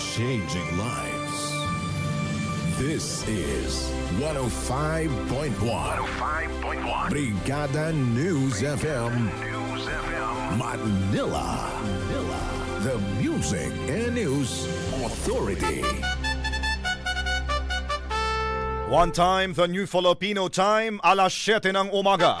changing lives. This is 105.1 105.1 Brigada News FM News FM. Manila. Manila. The Music and News Authority. One time, the new Filipino time, alas 7 ng umaga.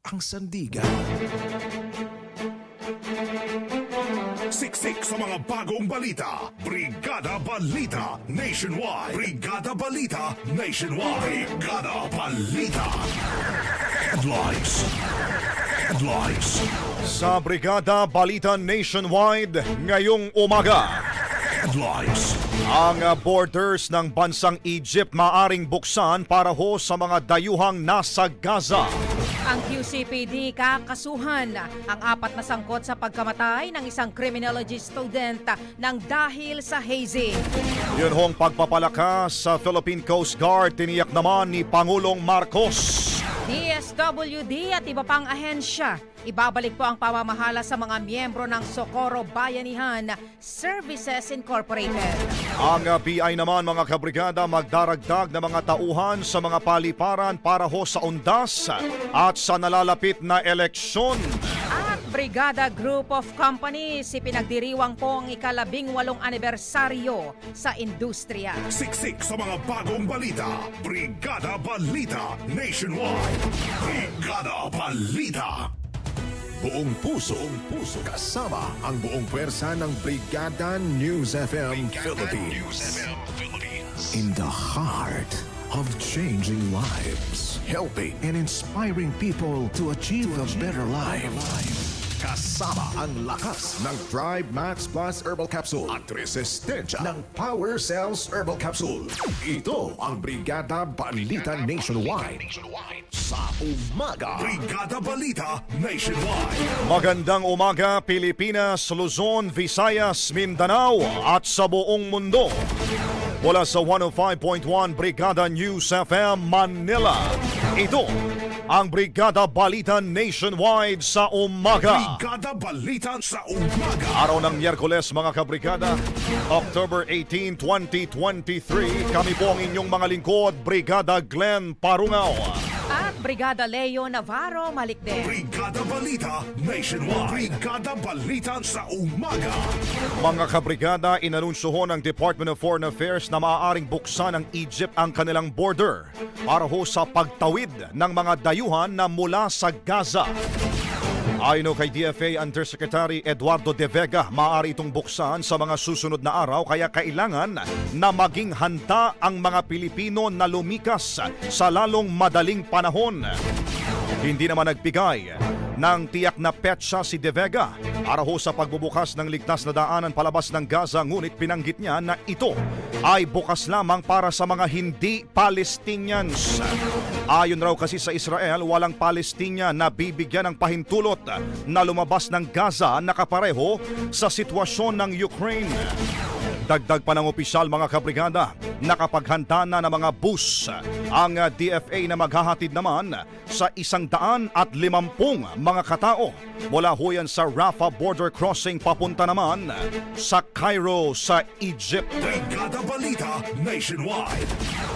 ang sandigan. Siksik sa mga bagong balita. Brigada Balita Nationwide. Brigada Balita Nationwide. Brigada Balita. Headlines. Headlines. Sa Brigada Balita Nationwide, ngayong umaga, Headlines. ang borders ng bansang Egypt maaring buksan para ho sa mga dayuhang nasa Gaza. Ang QCPD kakasuhan ang apat na sangkot sa pagkamatay ng isang criminology student ng dahil sa hazing. Yun hong pagpapalakas sa Philippine Coast Guard tiniyak naman ni Pangulong Marcos. DSWD at iba pang ahensya. Ibabalik po ang pamamahala sa mga miyembro ng Socorro Bayanihan Services Incorporated. Ang uh, BI naman mga kabrigada magdaragdag ng mga tauhan sa mga paliparan para ho sa undas at sa nalalapit na eleksyon. Brigada Group of Companies, ipinagdiriwang po ang ikalabing walong anibersaryo sa industriya. Siksik sa mga bagong balita. Brigada Balita Nationwide. Brigada Balita. Buong puso, buong puso kasama ang buong pwersa ng Brigada News FM Philippines. In the heart of changing lives, helping and inspiring people to achieve a better life. Kasama ang lakas ng Thrive Max Plus Herbal Capsule at resistensya ng Power Cells Herbal Capsule. Ito ang Brigada Balita Nationwide. Sa umaga. Brigada Balita Nationwide. Magandang umaga Pilipinas, Luzon, Visayas, Mindanao at sa buong mundo. Mula sa 105.1 Brigada News FM Manila. Ito ang Brigada Balita Nationwide sa umaga. Brigada Balita sa umaga. Araw ng Miyerkules mga kabrigada, October 18, 2023. Kami po ang inyong mga lingkod, Brigada Glenn Parungaw. Brigada Leo Navarro Malikde. Brigada Balita Nationwide. Brigada Balita sa umaga. Mga kabrigada, inanunsyoho ng Department of Foreign Affairs na maaaring buksan ng Egypt ang kanilang border para ho sa pagtawid ng mga dayuhan na mula sa Gaza. Ayon kay DFA Undersecretary Eduardo De Vega, maaari itong buksan sa mga susunod na araw kaya kailangan na maging handa ang mga Pilipino na lumikas sa lalong madaling panahon. Hindi naman nagbigay ng tiyak na petsa si De Vega para ho sa pagbubukas ng ligtas na daanan palabas ng Gaza ngunit pinanggit niya na ito ay bukas lamang para sa mga hindi Palestinians. Ayon raw kasi sa Israel, walang Palestina na bibigyan ng pahintulot na lumabas ng Gaza na kapareho sa sitwasyon ng Ukraine. Dagdag pa ng opisyal mga kabrigada, nakapaghanda na ng mga bus ang uh, DFA na maghahatid naman sa isang daan at limampung mga katao mula ho yan sa Rafah border crossing papunta naman sa Cairo sa Egypt. Brigada Balita Nationwide.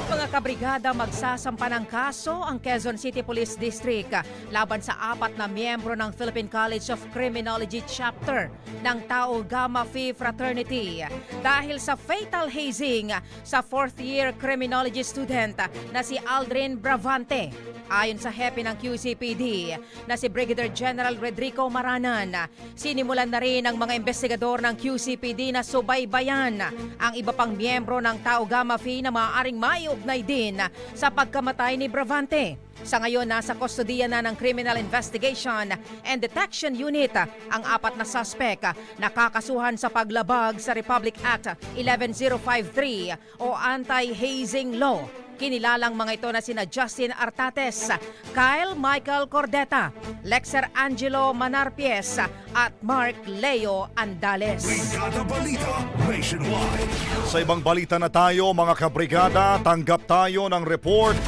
Mga kabrigada magsasampa ng kaso ang Quezon City Police District laban sa apat na miyembro ng Philippine College of Criminology Chapter ng Tau Gamma Phi Fraternity dahil sa fatal hazing sa fourth year criminology student na si Aldrin Bravante. Ayon sa hepe ng QCPD na si Brigadier General Rodrigo Maranan, sinimulan na rin ng mga investigador ng QCPD na subaybayan ang iba pang miyembro ng Tau Gamma Phi na maaaring maiugnay din sa pagkamatay ni Bravante. Sa ngayon, nasa kustodiya na ng Criminal Investigation and Detection Unit ang apat na suspect na kakasuhan sa paglabag sa Republic Act 11053 o Anti-Hazing Law. Kinilalang mga ito na sina Justin Artates, Kyle Michael Cordeta, Lexer Angelo Manarpies at Mark Leo Andales. Brigada Balita Nationwide. Sa ibang balita na tayo mga kabrigada, tanggap tayo ng report.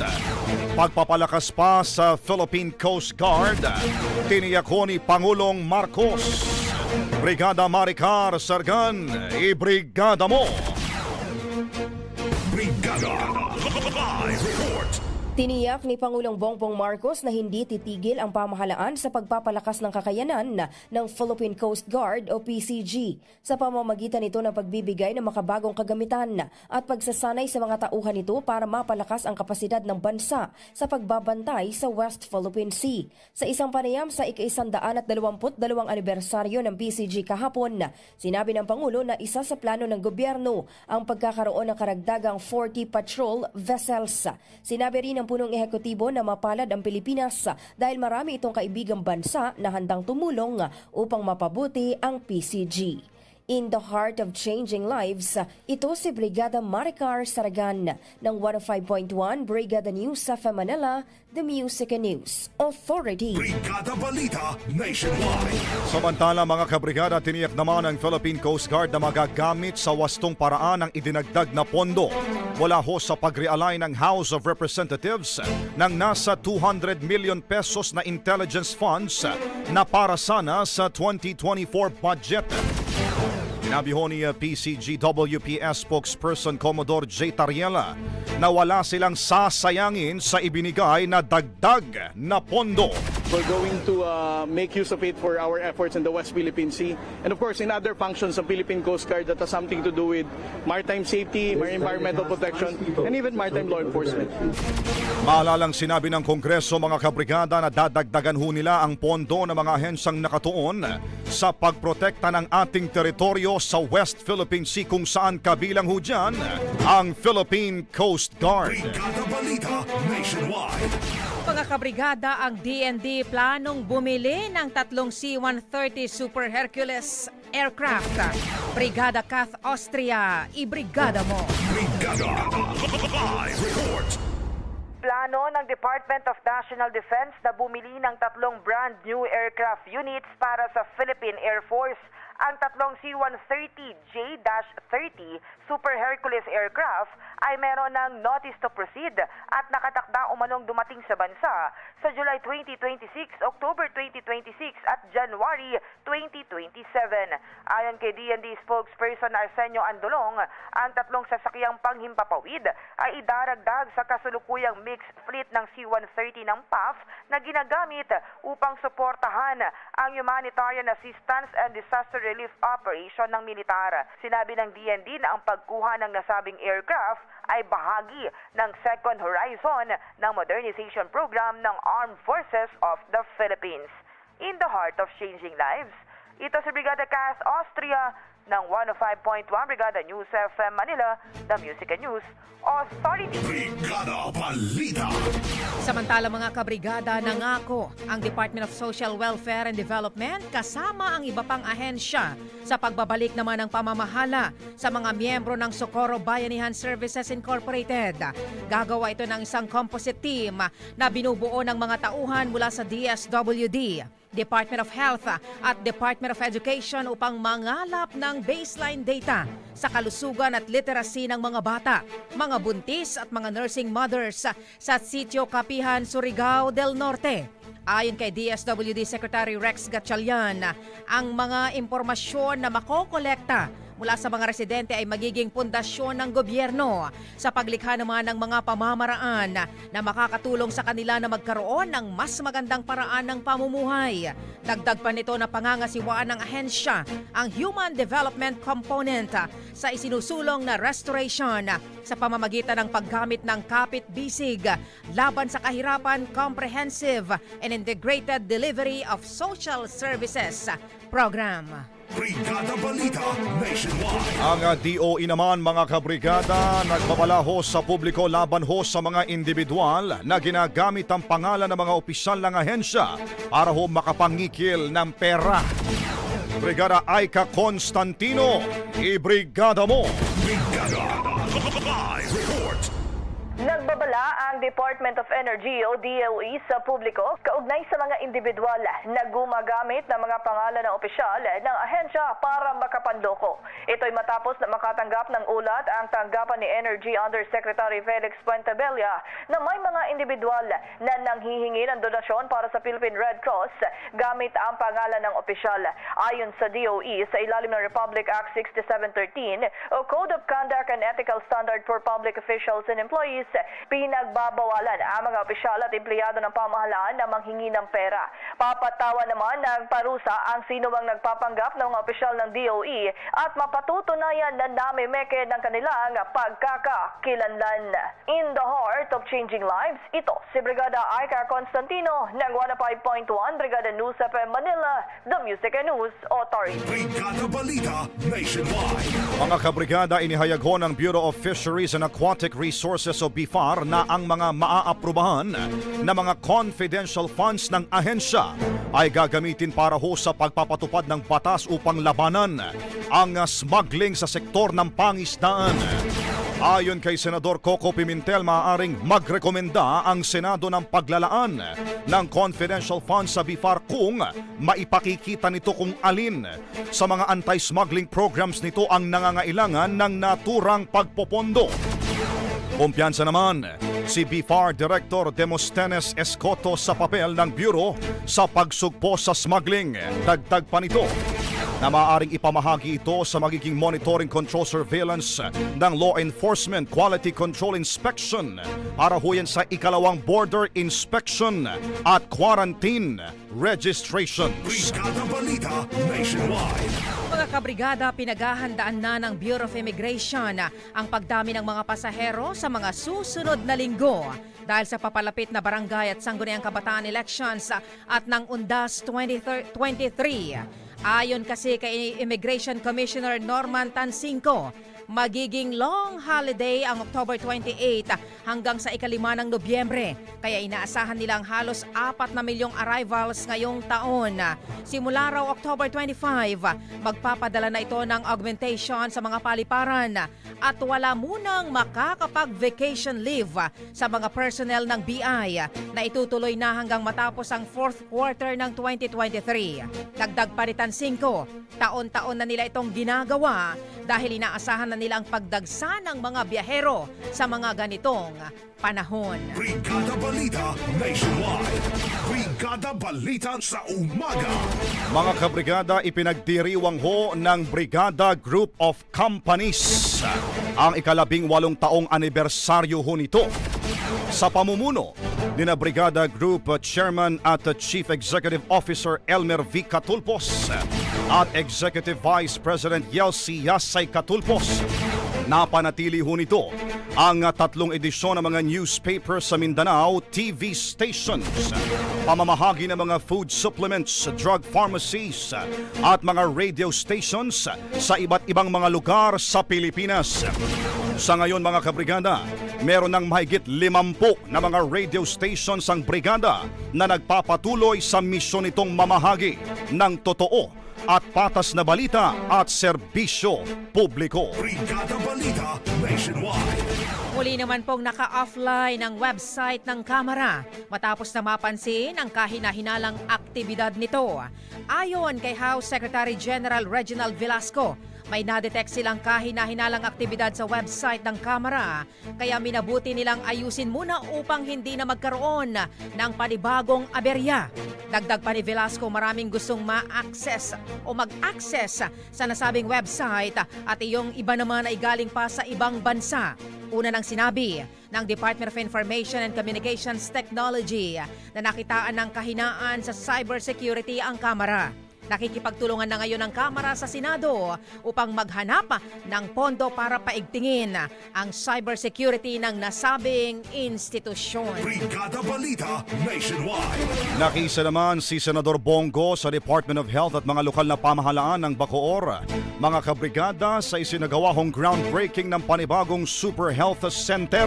Pagpapalakas pa sa Philippine Coast Guard, tiniyak ni Pangulong Marcos. Brigada Maricar Sargan, ibrigada mo! Brigada. Tiniyak ni Pangulong Bongbong Marcos na hindi titigil ang pamahalaan sa pagpapalakas ng kakayanan ng Philippine Coast Guard o PCG sa pamamagitan nito ng pagbibigay ng makabagong kagamitan at pagsasanay sa mga tauhan nito para mapalakas ang kapasidad ng bansa sa pagbabantay sa West Philippine Sea. Sa isang panayam sa ika-isandaan at dalawamput dalawang anibersaryo ng PCG kahapon, sinabi ng Pangulo na isa sa plano ng gobyerno ang pagkakaroon ng karagdagang 40 patrol vessels. Sinabi rin ng punong ehekutibo na mapalad ang Pilipinas dahil marami itong kaibigang bansa na handang tumulong upang mapabuti ang PCG. In the heart of changing lives, ito si Brigada Maricar Saragan ng 105.1 Brigada News sa Manila, The Music and News Authority. Brigada Balita Nationwide. Samantala mga kabrigada, tiniyak naman ng Philippine Coast Guard na magagamit sa wastong paraan ang idinagdag na pondo mula ho sa pag-realign ng House of Representatives ng nasa 200 million pesos na intelligence funds na para sana sa 2024 budget. Sinabi ho ni uh, PCGWPS spokesperson Commodore J. Tariela na wala silang sasayangin sa ibinigay na dagdag na pondo. We're going to uh, make use of it for our efforts in the West Philippine Sea. And of course, in other functions of Philippine Coast Guard that has something to do with maritime safety, marine environmental protection, and even maritime law enforcement. Maalalang sinabi ng Kongreso mga kabrigada na dadagdagan ho nila ang pondo ng mga ahensyang nakatuon sa pagprotekta ng ating teritoryo sa West Philippine Sea kung saan kabilang ho dyan ang Philippine Coast Guard. Brigada Balita Nationwide. Kabrigada, ang DND planong bumili ng tatlong C-130 Super Hercules aircraft. Brigada Kath Austria, ibrigada mo. Brigada Live Report. Plano ng Department of National Defense na bumili ng tatlong brand new aircraft units para sa Philippine Air Force. Ang tatlong C-130 J-30 Super Hercules aircraft ay meron ng notice to proceed at nakatakda umanong dumating sa bansa sa July 2026, October 2026 at January 2027. Ayon kay DND spokesperson Arsenio Andolong, ang tatlong sasakyang panghimpapawid ay idaragdag sa kasulukuyang mixed fleet ng C-130 ng PAF na ginagamit upang suportahan ang humanitarian assistance and disaster relief operation ng militar. Sinabi ng DND na ang pagkuha ng nasabing aircraft ay bahagi ng second horizon ng modernization program ng Armed Forces of the Philippines. In the heart of changing lives, ito si Brigada Cass Austria ng 105.1 Brigada News FM Manila, the Music and News Authority. Brigada Balita. Samantala mga kabrigada, nangako ang Department of Social Welfare and Development kasama ang iba pang ahensya sa pagbabalik naman ng pamamahala sa mga miyembro ng Socorro Bayanihan Services Incorporated. Gagawa ito ng isang composite team na binubuo ng mga tauhan mula sa DSWD. Department of Health at Department of Education upang mangalap ng baseline data sa kalusugan at literacy ng mga bata, mga buntis at mga nursing mothers sa Sitio Kapihan, Surigao del Norte. Ayon kay DSWD Secretary Rex Gatchalian, ang mga impormasyon na makokolekta mula sa mga residente ay magiging pundasyon ng gobyerno sa paglikha naman ng mga pamamaraan na makakatulong sa kanila na magkaroon ng mas magandang paraan ng pamumuhay. Dagdag pa nito na pangangasiwaan ng ahensya ang human development component sa isinusulong na restoration sa pamamagitan ng paggamit ng kapit-bisig laban sa kahirapan comprehensive and integrated delivery of social services program. Brigada Balita Nationwide. Ang DOE naman mga kabrigada nagbabala ho sa publiko laban ho sa mga individual na ginagamit ang pangalan ng mga opisyal ng ahensya para ho makapangikil ng pera. Brigada Aika Constantino, ibrigada mo! Brigada. Live report. Nagbabala ang Department of Energy o DOE sa publiko kaugnay sa mga individual na gumagamit ng mga pangalan ng opisyal ng ahensya para makapanloko. Ito'y matapos na makatanggap ng ulat ang tanggapan ni Energy Undersecretary Felix Puentebella na may mga individual na nanghihingi ng donasyon para sa Philippine Red Cross gamit ang pangalan ng opisyal. Ayon sa DOE sa ilalim ng Republic Act 6713 o Code of Conduct and Ethical Standard for Public Officials and Employees, pinagbabawalan ang mga opisyal at empleyado ng pamahalaan na manghingi ng pera. Papatawa naman ng parusa ang sino mang nagpapanggap ng mga opisyal ng DOE at mapatutunayan na namimeke ng kanilang pagkakakilanlan. In the heart of changing lives, ito si Brigada Aika Constantino ng 105.1 Brigada News FM Manila, The Music and News Authority. Brigada Balita Nationwide. Mga kabrigada, inihayag ho ng Bureau of Fisheries and Aquatic Resources o BIFAR na ang mga maaaprubahan na mga confidential funds ng ahensya ay gagamitin para ho sa pagpapatupad ng batas upang labanan ang smuggling sa sektor ng pangisdaan. Ayon kay Senador Coco Pimentel, maaaring magrekomenda ang Senado ng paglalaan ng confidential funds sa BIFAR kung maipakikita nito kung alin sa mga anti-smuggling programs nito ang nangangailangan ng naturang pagpopondo. Kumpiyansa naman si BFAR Director Demosthenes Escoto sa papel ng Bureau sa pagsugpo sa smuggling. Dagdag pa nito na maaaring ipamahagi ito sa magiging monitoring control surveillance ng Law Enforcement Quality Control Inspection para ho yan sa ikalawang border inspection at quarantine registrations. Brigada Balita Nationwide. Mga kabrigada, pinaghahandaan na ng Bureau of Immigration ang pagdami ng mga pasahero sa mga susunod na linggo dahil sa papalapit na barangay at sangguniang kabataan elections at ng UNDAS 2023. Ayon kasi kay Immigration Commissioner Norman Tansinco, magiging long holiday ang October 28 hanggang sa ikalima ng Nobyembre. Kaya inaasahan nilang halos 4 na milyong arrivals ngayong taon. Simula raw October 25, magpapadala na ito ng augmentation sa mga paliparan at wala munang makakapag-vacation leave sa mga personnel ng BI na itutuloy na hanggang matapos ang fourth quarter ng 2023. Dagdag palitan 5, taon-taon na nila itong ginagawa dahil inaasahan na nila ang pagdagsa ng mga biyahero sa mga ganitong panahon. Brigada Balita Nationwide. Brigada Balita sa umaga. Mga kabrigada, ipinagdiriwang ho ng Brigada Group of Companies ang ikalabing walong taong anibersaryo ho nito. Sa pamumuno ni na Brigada Group Chairman at Chief Executive Officer Elmer V. Catulpos at Executive Vice President Yelsi Yasay Catulpos. Napanatili ho nito ang tatlong edisyon ng mga newspaper sa Mindanao TV stations, pamamahagi ng mga food supplements, drug pharmacies at mga radio stations sa iba't ibang mga lugar sa Pilipinas. Sa ngayon mga kabrigada, meron ng mahigit limampu na mga radio stations ang brigada na nagpapatuloy sa misyon nitong mamahagi ng totoo at patas na balita at serbisyo publiko. Brigada Balita Nationwide. Muli naman pong naka-offline ang website ng Kamara matapos na mapansin ang kahina-hinalang aktibidad nito. Ayon kay House Secretary General Reginald Velasco, may nadetect silang kahina-hinalang aktibidad sa website ng Kamara kaya minabuti nilang ayusin muna upang hindi na magkaroon ng panibagong aberya. Dagdag pa ni Velasco maraming gustong ma-access o mag-access sa nasabing website at iyong iba naman ay galing pa sa ibang bansa. Una nang sinabi ng Department of Information and Communications Technology na nakitaan ng kahinaan sa cybersecurity ang Kamara. Nakikipagtulungan na ngayon ang Kamara sa Senado upang maghanap ng pondo para paigtingin ang cybersecurity ng nasabing institusyon. Brigada Balita Nationwide. Nakisa naman si Senador Bongo sa Department of Health at mga lokal na pamahalaan ng Bacoor. Mga kabrigada sa isinagawahong groundbreaking ng panibagong Super Health Center.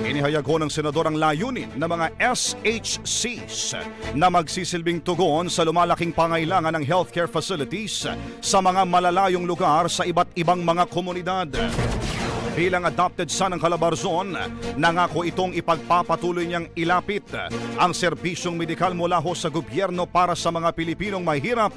Inihayag ho ng Senador ang layunin ng mga SHCs na magsisilbing tugon sa lumalaking pangailangan ng healthcare facilities sa mga malalayong lugar sa iba't ibang mga komunidad. Bilang adopted son ng Calabarzon, nangako itong ipagpapatuloy niyang ilapit ang serbisyong medikal mula ho sa gobyerno para sa mga Pilipinong mahirap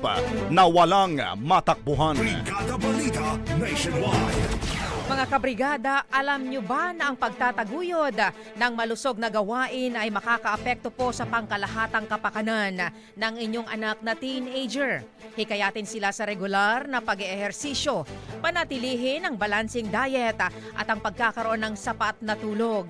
na walang matakbuhan. Brigada Balita Nationwide. Mga kabrigada, alam nyo ba na ang pagtataguyod ng malusog na gawain ay makakaapekto po sa pangkalahatang kapakanan ng inyong anak na teenager? Hikayatin sila sa regular na pag-ehersisyo, panatilihin ang balancing diet at ang pagkakaroon ng sapat na tulog.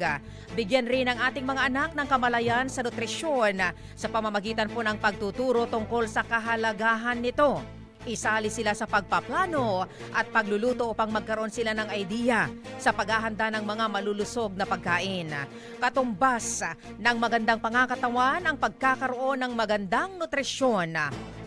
Bigyan rin ang ating mga anak ng kamalayan sa nutrisyon sa pamamagitan po ng pagtuturo tungkol sa kahalagahan nito. Isali sila sa pagpaplano at pagluluto upang magkaroon sila ng idea sa paghahanda ng mga malulusog na pagkain. Katumbas ng magandang pangakatawan ang pagkakaroon ng magandang nutrisyon.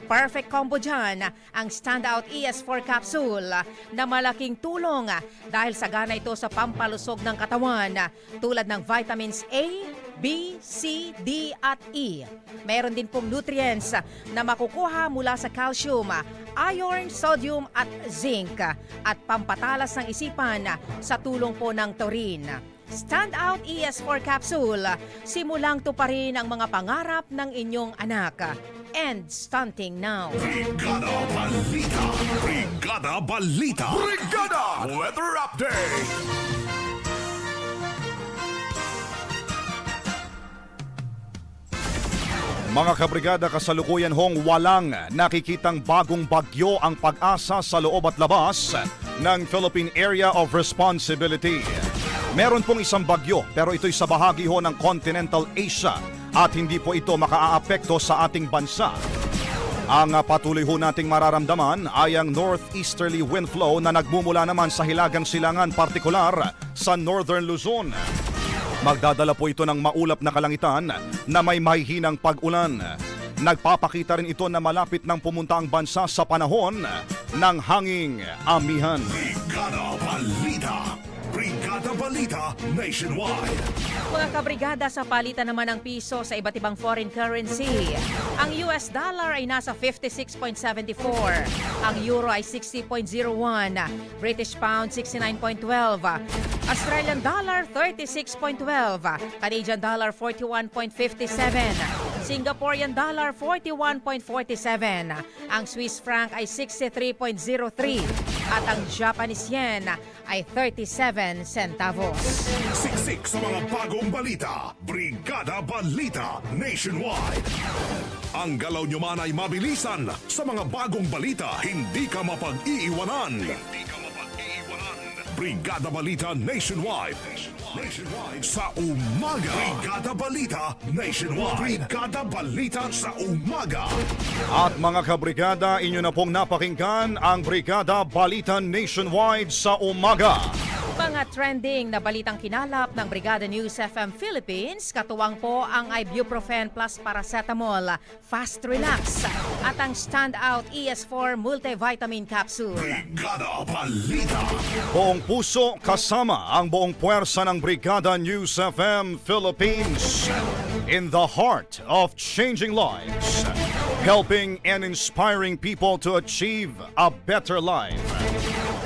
Perfect combo dyan ang Standout ES4 capsule na malaking tulong dahil sagana ito sa pampalusog ng katawan tulad ng vitamins A, B, C, D at E. Meron din pong nutrients na makukuha mula sa calcium, iron, sodium at zinc at pampatalas ng isipan sa tulong po ng taurine. Standout ES4 capsule, simulang tuparin ang mga pangarap ng inyong anak. End stunting now. Brigada Balita. Brigada Balita. Brigada Weather Update. Mga kabrigada kasalukuyan hong walang nakikitang bagong bagyo ang pag-asa sa loob at labas ng Philippine Area of Responsibility. Meron pong isang bagyo pero ito'y sa bahagi ho ng Continental Asia at hindi po ito makaaapekto sa ating bansa. Ang patuloy ho nating mararamdaman ay ang northeasterly wind flow na nagmumula naman sa hilagang silangan partikular sa northern Luzon. Magdadala po ito ng maulap na kalangitan na may mahihinang pag-ulan. Nagpapakita rin ito na malapit ng pumunta ang bansa sa panahon ng hanging amihan. Brigada Balita. Brigada Balita Nationwide. Mga kabrigada sa palitan naman ng piso sa iba't ibang foreign currency. Ang US dollar ay nasa 56.74. Ang euro ay 60.01. British pound 69.12. Australian dollar 36.12. Canadian dollar 41.57. Singaporean dollar 41.47. Ang Swiss franc ay 63.03 at ang Japanese yen ay 37 centavos. Siksik sa mga bagong balita. Brigada Balita Nationwide. Ang galaw nyo man ay mabilisan. Sa mga bagong balita, hindi ka mapag-iiwanan. Hindi ka. Brigada Balita Nationwide. Nationwide sa umaga. Brigada Balita Nationwide. Brigada Balita sa umaga. At mga kabrigada, inyo na pong napakinggan ang Brigada Balita Nationwide sa umaga. Mga trending na balitang kinalap ng Brigada News FM Philippines, katuwang po ang ibuprofen plus paracetamol, fast relax, at ang standout ES4 multivitamin capsule. Brigada Balita. Buong puso kasama ang buong puwersa ng Brigada News FM Philippines. In the heart of changing lives, helping and inspiring people to achieve a better life.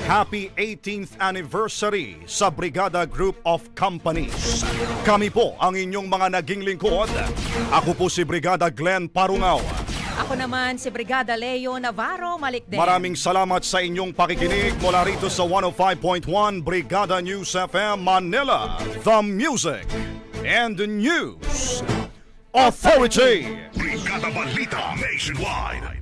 Happy 18th anniversary sa Brigada Group of Companies. Kami po ang inyong mga naging lingkod. Ako po si Brigada Glenn Parungaw. Ako naman si Brigada Leo Navarro Malikden. Maraming salamat sa inyong pakikinig mula rito sa 105.1 Brigada News FM Manila, the music and the news authority. Brigada Balita Nationwide.